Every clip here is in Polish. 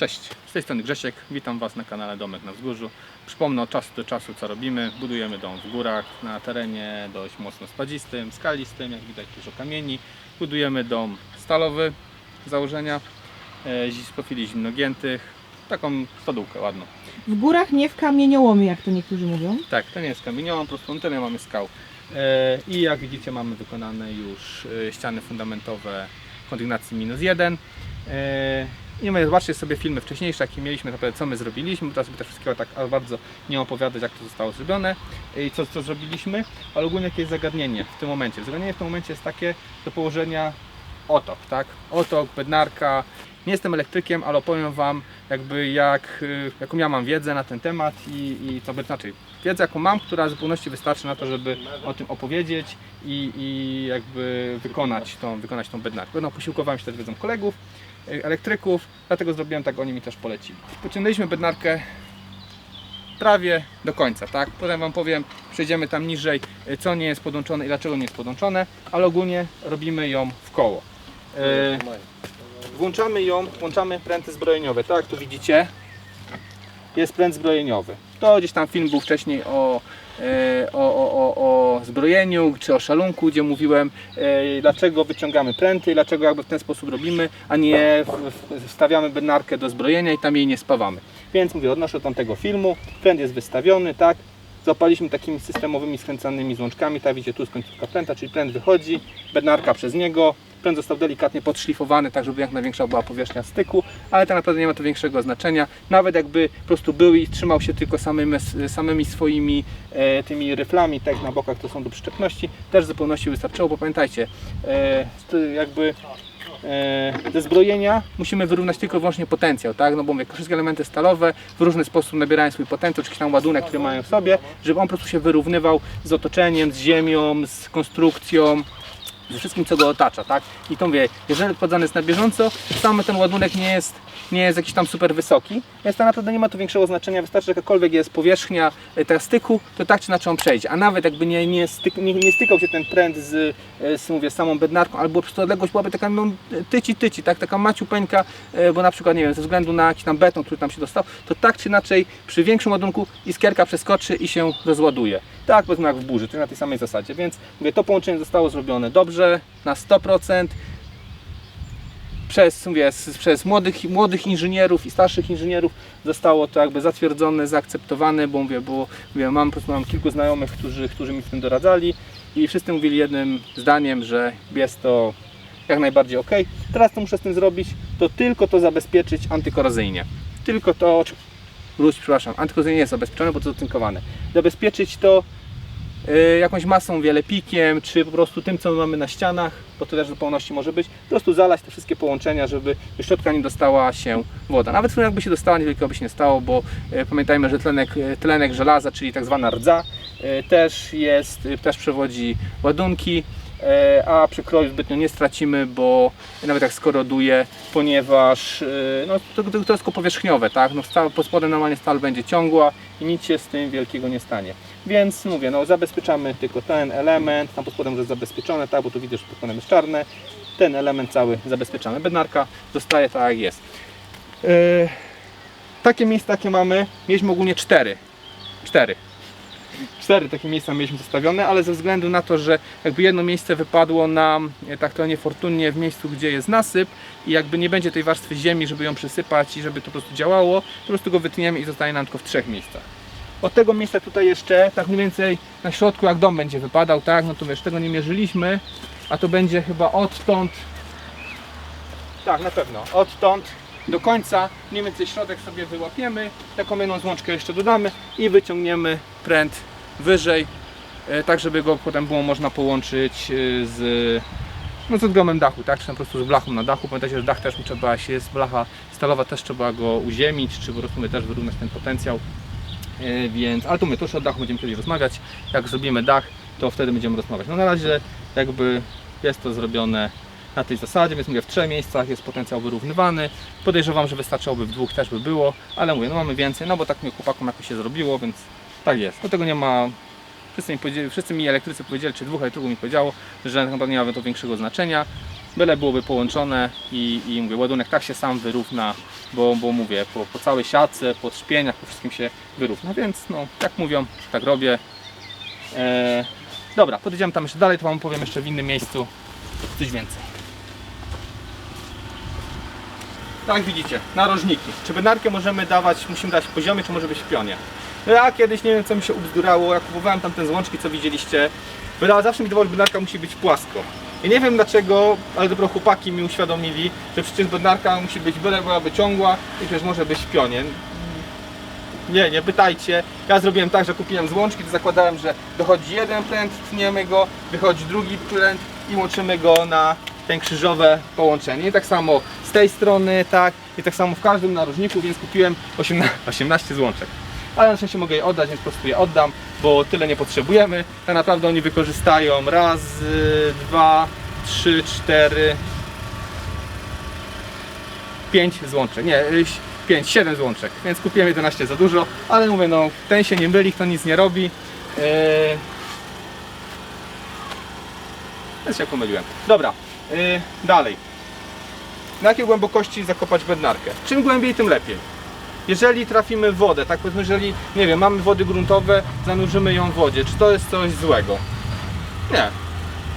Cześć, z tej strony Grzesiek, witam Was na kanale Domek na Wzgórzu. Przypomnę od czasu do czasu co robimy. Budujemy dom w górach, na terenie dość mocno spadzistym, skalistym, jak widać dużo kamieni. Budujemy dom stalowy z założenia, e, z profili zimnogiętych, taką stodółkę ładną. W górach nie w kamieniołomie, jak to niektórzy mówią. Tak, to nie jest kamieniołom, po prostu tyle mamy skał. E, I jak widzicie mamy wykonane już e, ściany fundamentowe kondygnacji minus jeden. I my zobaczcie sobie filmy wcześniejsze, jakie mieliśmy, naprawdę co my zrobiliśmy, bo teraz sobie też wszystkiego tak bardzo nie opowiadać, jak to zostało zrobione i co, co zrobiliśmy, ale ogólnie jakie jest zagadnienie w tym momencie. Zagadnienie w tym momencie jest takie do położenia otok, tak? Otok, bednarka. Nie jestem elektrykiem, ale opowiem Wam jakby jak, y, jaką ja mam wiedzę na ten temat i, i co by znaczy wiedzę jaką mam, która w zupełności wystarczy na to, żeby o tym opowiedzieć i, i jakby wykonać tą, wykonać tą bednarkę. No, posiłkowałem się też wiedzą kolegów, y, elektryków, dlatego zrobiłem tak, oni mi też polecili. Pociągnęliśmy bednarkę prawie do końca, tak? Potem Wam powiem, przejdziemy tam niżej, y, co nie jest podłączone i dlaczego nie jest podłączone, ale ogólnie robimy ją w koło. Y, włączamy ją, włączamy pręty zbrojeniowe, tak jak tu widzicie. Jest pręt zbrojeniowy. To gdzieś tam film był wcześniej o, e, o, o, o, zbrojeniu czy o szalunku, gdzie mówiłem e, dlaczego wyciągamy pręty, dlaczego jakby w ten sposób robimy, a nie wstawiamy bednarkę do zbrojenia i tam jej nie spawamy. Więc mówię, odnoszę od tamtego filmu, pręt jest wystawiony, tak, Zapaliśmy takimi systemowymi skręcanymi złączkami, tak widzicie tu jest końcówka pręta, czyli pręt wychodzi, bednarka przez niego, pręt został delikatnie podszlifowany, tak żeby jak największa była powierzchnia styku, ale tak naprawdę nie ma to większego znaczenia, nawet jakby po prostu był i trzymał się tylko samymi, samymi swoimi e, tymi ryflami, tak na bokach to są do przyczepności, też zupełności wystarczyło, bo pamiętajcie, e, jakby e, ze zbrojenia musimy wyrównać tylko i wyłącznie potencjał, tak? No bo mówię, wszystkie elementy stalowe w różny sposób nabierają swój potencjał, czy tam ładunek, który mają w sobie, żeby on po prostu się wyrównywał z otoczeniem, z ziemią, z konstrukcją, ze wszystkim, co go otacza, tak? I to mówię, jeżeli wprowadzany jest na bieżąco, sam ten ładunek nie jest, nie jest jakiś tam super wysoki, więc to naprawdę nie ma to większego znaczenia, wystarczy, że jakakolwiek jest powierzchnia e, tego styku, to tak czy inaczej on przejdzie, a nawet jakby nie, nie, styk, nie, nie stykał się ten pręt z, e, z mówię, samą bednarką, albo po prostu odległość byłaby taka no, tyci, tyci, tak? taka maciupeńka, e, bo na przykład, nie wiem, ze względu na jakiś tam beton, który tam się dostał, to tak czy inaczej przy większym ładunku iskierka przeskoczy i się rozładuje. Tak, powiedzmy jak w burzy, czyli na tej samej zasadzie, więc mówię, to połączenie zostało zrobione dobrze, na 100%, przez, mówię, przez młodych, młodych inżynierów i starszych inżynierów zostało to jakby zatwierdzone, zaakceptowane, bo mówię, bo mówię, mam, mam kilku znajomych, którzy, którzy mi w tym doradzali i wszyscy mówili jednym zdaniem, że jest to jak najbardziej ok. Teraz co muszę z tym zrobić, to tylko to zabezpieczyć antykorozyjnie. Tylko to, wróć, przepraszam, antykorozyjnie jest zabezpieczone, bo to zatynkowane. Zabezpieczyć to jakąś masą, wielepikiem, czy po prostu tym, co mamy na ścianach, bo to też w zupełności może być, po prostu zalać te wszystkie połączenia, żeby do środka nie dostała się woda. Nawet jakby się dostała, niewielkiego by się nie stało, bo y, pamiętajmy, że tlenek, y, tlenek żelaza, czyli tak zwana rdza, y, też jest, y, też przewodzi ładunki, y, a przy kroju zbytnio nie stracimy, bo nawet jak skoroduje, ponieważ y, no, to, to, jest powierzchniowe, tak? No, stal, pod spodem normalnie stal będzie ciągła i nic się z tym wielkiego nie stanie. Więc mówię, no zabezpieczamy tylko ten element, tam pod spodem już jest zabezpieczone, tak, bo tu widzisz, że pod spodem jest czarne. Ten element cały zabezpieczamy. Bednarka zostaje tak jak jest. Yy, takie miejsca, jakie mamy, mieliśmy ogólnie cztery. Cztery. Cztery takie miejsca mieliśmy zostawione, ale ze względu na to, że jakby jedno miejsce wypadło nam e, tak to niefortunnie w miejscu, gdzie jest nasyp i jakby nie będzie tej warstwy ziemi, żeby ją przysypać i żeby to po prostu działało, po prostu go wytniemy i zostaje nam tylko w trzech miejscach. Od tego miejsca tutaj jeszcze, tak mniej więcej na środku jak dom będzie wypadał, tak, no to wiesz, tego nie mierzyliśmy, a to będzie chyba odtąd, tak na pewno, odtąd do końca, mniej więcej środek sobie wyłapiemy, taką jedną złączkę jeszcze dodamy i wyciągniemy pręt wyżej, e, tak żeby go potem było można połączyć e, z no z odgromem dachu, tak? Czy po prostu z blachą na dachu. Pamiętajcie, że dach też trzeba się, jest blacha stalowa, też trzeba go uziemić, czy po prostu my też wyrównać ten potencjał. E, Więc, ale tu my też o dachu będziemy kiedyś rozmawiać. Jak zrobimy dach, to wtedy będziemy rozmawiać. No na razie jakby jest to zrobione na tej zasadzie, więc mówię w trzech miejscach jest potencjał wyrównywany. Podejrzewam, że wystarczyłoby w dwóch też by było, ale mówię, no mamy więcej, no bo tak mi chłopakom jakoś się zrobiło, więc tak jest. Do tego nie ma Wszyscy mi, wszyscy mi elektrycy powiedzieli, czy dwóch elektryków mi powiedziało, że tak naprawdę nie ma to większego znaczenia. byle byłoby połączone i, i mówię, ładunek tak się sam wyrówna, bo, bo mówię, po, po całej siatce, po trzpieniach, po wszystkim się wyrówna, więc no, jak mówią, tak robię. E, dobra, podejdziemy tam jeszcze dalej, to Wam powiem jeszcze w innym miejscu coś więcej. Tak widzicie, narożniki. Czy bednarkę możemy dawać, musimy dać w poziomie, czy może być w pionie? No Ja kiedyś, nie wiem co mi się ubzdurało, jak kupowałem tam te złączki, co widzieliście, wydała, zawsze mi wydawało, że bednarka musi być płasko. I nie wiem dlaczego, ale dopiero chłopaki mi uświadomili, że przecież bednarka musi być byle byłaby ciągła i przecież może być w pionie. Nie, nie pytajcie. Ja zrobiłem tak, że kupiłem złączki, to zakładałem, że dochodzi jeden pręt, tniemy go, wychodzi drugi pręt i łączymy go na ten krzyżowe połączenie. I tak samo z tej strony, tak, i tak samo w każdym narożniku, więc kupiłem 18, 18 złączek. Ale na szczęście mogę je oddać, więc po prostu je oddam, bo tyle nie potrzebujemy. Tak naprawdę oni wykorzystają raz, dwa, trzy, cztery, 5 złączek, nie, 5, 7 złączek, więc kupiłem 11 za dużo, ale mówię, no ten się nie myli, kto nic nie robi. Yy... Więc się pomyliłem. Dobra, yy, dalej. Na jakiej głębokości zakopać bednarkę? Czym głębiej, tym lepiej. Jeżeli trafimy w wodę, tak powiedzmy, jeżeli, nie wiem, mamy wody gruntowe, zanurzymy ją w wodzie, czy to jest coś złego? Nie,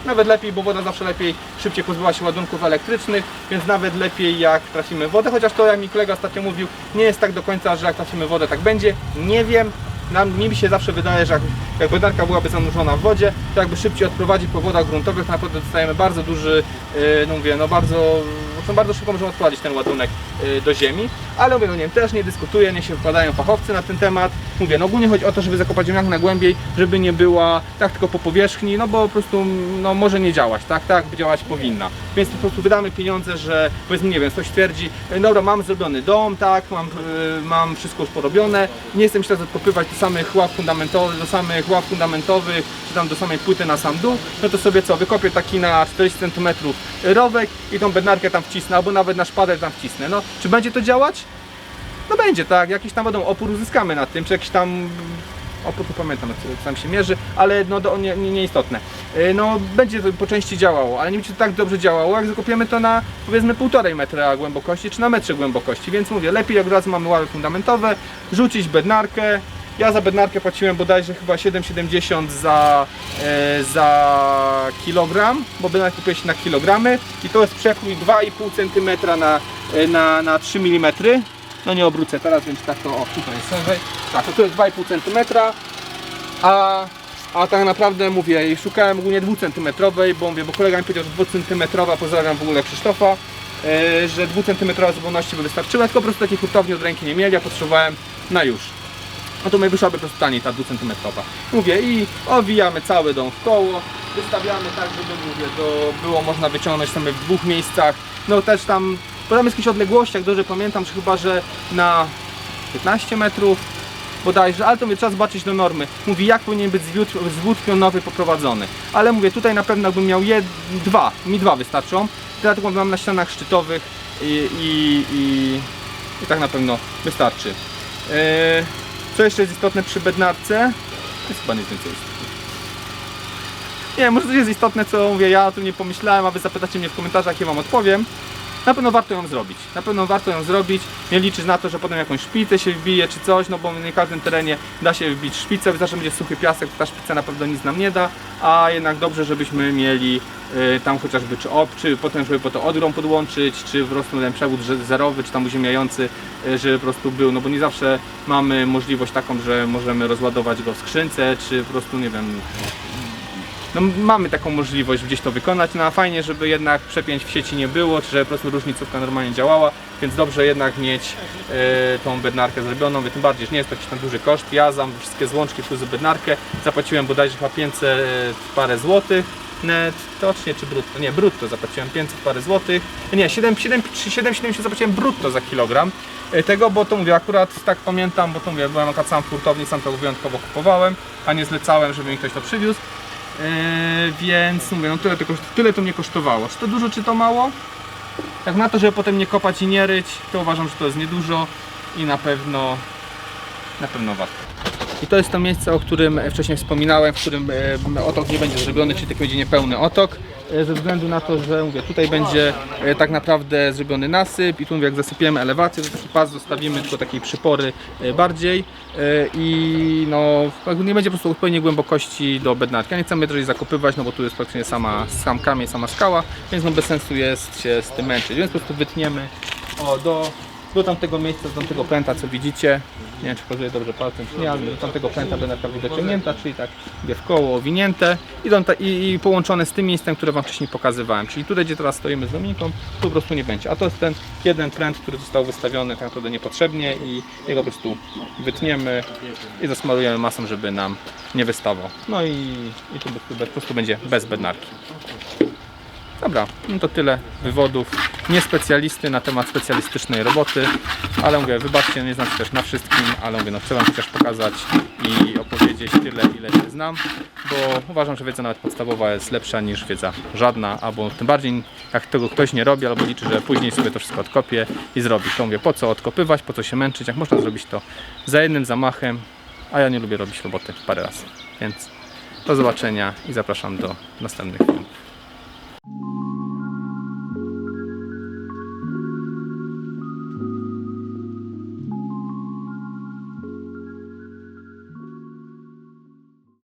nawet lepiej, bo woda zawsze lepiej, szybciej pozbywa się ładunków elektrycznych, więc nawet lepiej jak trafimy w wodę, chociaż to jak mi kolega ostatnio mówił, nie jest tak do końca, że jak trafimy w wodę tak będzie, nie wiem, nam, mi się zawsze wydaje, że jak, jak bednarka byłaby zanurzona w wodzie, to jakby szybciej odprowadzić po wodach gruntowych, to naprawdę dostajemy bardzo duży, yy, no mówię, no bardzo, no bardzo szybko możemy odprowadzić ten ładunek yy, do ziemi, ale mówię, no nie wiem, też nie dyskutuję, nie się wypadają fachowcy na ten temat, mówię, no ogólnie chodzi o to, żeby zakopać jak na głębiej, żeby nie była tak tylko po powierzchni, no bo po prostu, no może nie działać, tak, tak, działać powinna, więc po prostu wydamy pieniądze, że powiedzmy, nie wiem, ktoś twierdzi, "E, dobra, mam zrobiony dom, tak, mam, yy, mam wszystko już porobione, nie mi się teraz odkopywać do samych ław fundamentowych, do samych ław fundamentowych, czy tam do samej płyty na sam dół, no to sobie co, wykopię taki na 40 cm rowek i tą bednarkę tam wcisnę, albo nawet na szpadę tam wcisnę, no, czy będzie to działać? No będzie, tak, jakiś tam wiadomo, opór uzyskamy na tym, czy jakiś tam opór, nie pamiętam, co tam się mierzy, ale no do, nie, nie, nieistotne. Yy, No będzie to po części działało, ale nie będzie to tak dobrze działało, jak zakopiemy to na powiedzmy półtorej metra głębokości, czy na metrze głębokości, więc mówię, lepiej od razu mamy ławy fundamentowe, rzucić bednarkę, ja za bednarkę płaciłem bodajże chyba 7,70 za, e, za kilogram, bo bednarkę kupię się na kilogramy i to jest przekrój 2,5 cm na, na, na 3 mm. No nie obrócę teraz, więc tak to, o tutaj jest. Tak, to tu jest 2,5 cm, a, a tak naprawdę mówię, szukałem ogólnie 2 cm, bo mówię, bo kolega mi powiedział, że 2 cm, pozdrawiam w ogóle Krzysztofa, e, że 2 cm zupełności by wystarczyła, tylko po prostu takiej hurtowni od ręki nie mieli, ja potrzebowałem na już no to mi wyszłaby po prostu taniej ta dwucentymetrowa. Mówię i owijamy cały dom w koło, wystawiamy tak, żeby mówię, to było można wyciągnąć sobie w dwóch miejscach. No też tam, bo tam jest jakieś odległości, jak dobrze pamiętam, że chyba, że na 15 metrów bodajże, ale to mówię, trzeba zobaczyć do normy. Mówi, jak powinien być zwód, zwód pionowy poprowadzony. Ale mówię, tutaj na pewno jakbym miał jed, dwa, mi dwa wystarczą. Dlatego mam na ścianach szczytowych i, i, i, i tak na pewno wystarczy. Yy, co jeszcze jest istotne przy bednarce? Jest chyba nic więcej. Nie, może to jest istotne, co mówię, ja o tym nie pomyślałem, a wy zapytacie mnie w komentarzach, ja wam odpowiem. Na pewno warto ją zrobić. Na pewno warto ją zrobić. Nie liczyć na to, że potem jakąś szpicę się wbije czy coś, no bo w każdym terenie da się wbić szpicę, zawsze będzie suchy piasek, ta szpica na pewno nic nam nie da, a jednak dobrze, żebyśmy mieli y, tam chociażby czy op, czy potem, żeby po to odrą podłączyć, czy po prostu ten przewód zerowy, czy tam uziemiający, y, żeby po prostu był, no bo nie zawsze mamy możliwość taką, że możemy rozładować go w skrzynce, czy po prostu, nie wiem, no, mamy taką możliwość gdzieś to wykonać, no a fajnie, żeby jednak przepięć w sieci nie było, czy żeby po prostu różnicówka normalnie działała, więc dobrze jednak mieć e, tą bednarkę zrobioną, tym bardziej, że nie jest to jakiś tam duży koszt, ja za wszystkie złączki plus bednarkę zapłaciłem bodajże chyba 500 parę złotych, net, tocznie czy brutto, nie brutto zapłaciłem 500 parę złotych, nie 7, 7, 7,70 zapłaciłem brutto za kilogram. E, tego, bo to mówię, akurat tak pamiętam, bo to mówię, byłem akurat sam w hurtowni, sam to wyjątkowo kupowałem, a nie zlecałem, żeby mi ktoś to przywiózł. Yy, więc mówię, no tyle to, tyle to mnie kosztowało. Czy to dużo, czy to mało? Jak na to, żeby potem nie kopać i nie ryć, to uważam, że to jest niedużo i na pewno na pewno warto. I to jest to miejsce, o którym wcześniej wspominałem, w którym e, otok nie będzie zrobiony, czyli taki będzie niepełny otok. e, Ze względu na to, że mówię, tutaj będzie e, tak naprawdę zrobiony nasyp i tu mówię, jak zasypiemy elewację, to taki pas zostawimy tylko takiej przypory e, bardziej e, i no jakby nie będzie po prostu odpowiedniej głębokości do bednarki. Ja nie chcemy jej zakopywać, no bo tu jest praktycznie sama, sam kamień, sama skała, więc no bez sensu jest się z tym męczyć, więc po prostu wytniemy o, do, do tamtego miejsca, do tamtego pęta, co widzicie. Nie wiem, czy pokazuję dobrze palcem, czy nie, ale do tamtego pęta będę prawie dociągnięta, czyli tak mówię, w koło owinięte i, do, i, i połączone z tym miejscem, które Wam wcześniej pokazywałem. Czyli tutaj, gdzie teraz stoimy z Dominiką, po prostu nie będzie. A to jest ten jeden pręt, który został wystawiony tak naprawdę niepotrzebnie i jego po prostu wytniemy i zasmarujemy masą, żeby nam nie wystawał. No i, i prostu- po prostu będzie bez bednarki. Dobra, no to tyle wywodów. Nie specjalisty na temat specjalistycznej roboty, ale mówię, wybaczcie, nie znam się też na wszystkim, ale mówię, no chcę Wam chociaż pokazać i opowiedzieć tyle, ile się znam, bo uważam, że wiedza nawet podstawowa jest lepsza niż wiedza żadna, albo tym bardziej jak tego ktoś nie robi, albo liczy, że później sobie to wszystko odkopie i zrobi. To mówię, po co odkopywać, po co się męczyć, jak można zrobić to za jednym zamachem, a ja nie lubię robić roboty parę razy. Więc do zobaczenia i zapraszam do następnych filmów.